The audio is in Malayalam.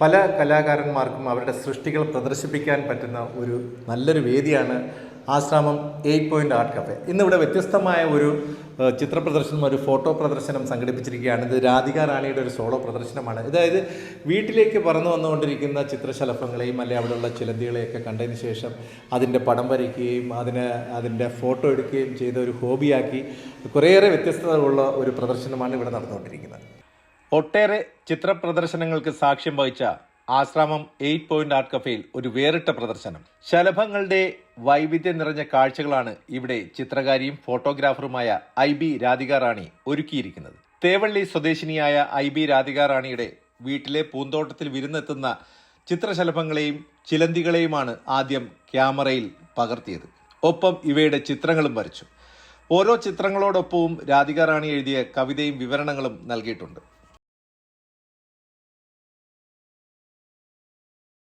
പല കലാകാരന്മാർക്കും അവരുടെ സൃഷ്ടികൾ പ്രദർശിപ്പിക്കാൻ പറ്റുന്ന ഒരു നല്ലൊരു വേദിയാണ് Asramam eight point art cafe. ഇന്നിവിടെ വ്യത്യസ്തമായ ഒരു ചിത്ര പ്രദർശനം ഒരു ഫോട്ടോ പ്രദർശനം സംഘടിപ്പിച്ചിരിക്കുകയാണ്. ഇത് രാധിക റാണിയുടെ ഒരു സോളോ പ്രദർശനമാണ്. അതായത് വീട്ടിലേക്ക് പറന്നു വന്നുകൊണ്ടിരിക്കുന്ന ചിത്രശലഭങ്ങളെയും അല്ലെ അവിടെയുള്ള ചിലന്തികളെയൊക്കെ കണ്ടതിന് ശേഷം അതിന്റെ പടം വരയ്ക്കുകയും അതിന് അതിന്റെ ഫോട്ടോ എടുക്കുകയും ചെയ്ത ഒരു ഹോബിയാക്കി കുറേയേറെ വ്യത്യസ്തതകളുള്ള ഒരു പ്രദർശനമാണ് ഇവിടെ നടന്നുകൊണ്ടിരിക്കുന്നത്. ഒട്ടേറെ ചിത്ര പ്രദർശനങ്ങൾക്ക് സാക്ഷ്യം വഹിച്ച ആശ്രാമം എയ്റ്റ് പോയിന്റ് ആർട്ട് കഫേയിൽ ഒരു വേറിട്ട പ്രദർശനം. ശലഭങ്ങളുടെ വൈവിധ്യം നിറഞ്ഞ കാഴ്ചകളാണ് ഇവിടെ ചിത്രകാരിയും ഫോട്ടോഗ്രാഫറുമായ ഐ ബി രാധിക റാണി ഒരുക്കിയിരിക്കുന്നത്. തേവള്ളി സ്വദേശിനിയായ ഐ ബി രാധിക റാണിയുടെ വീട്ടിലെ പൂന്തോട്ടത്തിൽ വിരുന്നെത്തുന്ന ചിത്രശലഭങ്ങളെയും ചിലന്തികളെയുമാണ് ആദ്യം ക്യാമറയിൽ പകർത്തിയത്. ഒപ്പം ഇവയുടെ ചിത്രങ്ങളും വരച്ചു. ഓരോ ചിത്രങ്ങളോടൊപ്പവും രാധിക റാണി എഴുതിയ കവിതയും വിവരണങ്ങളും നൽകിയിട്ടുണ്ട്.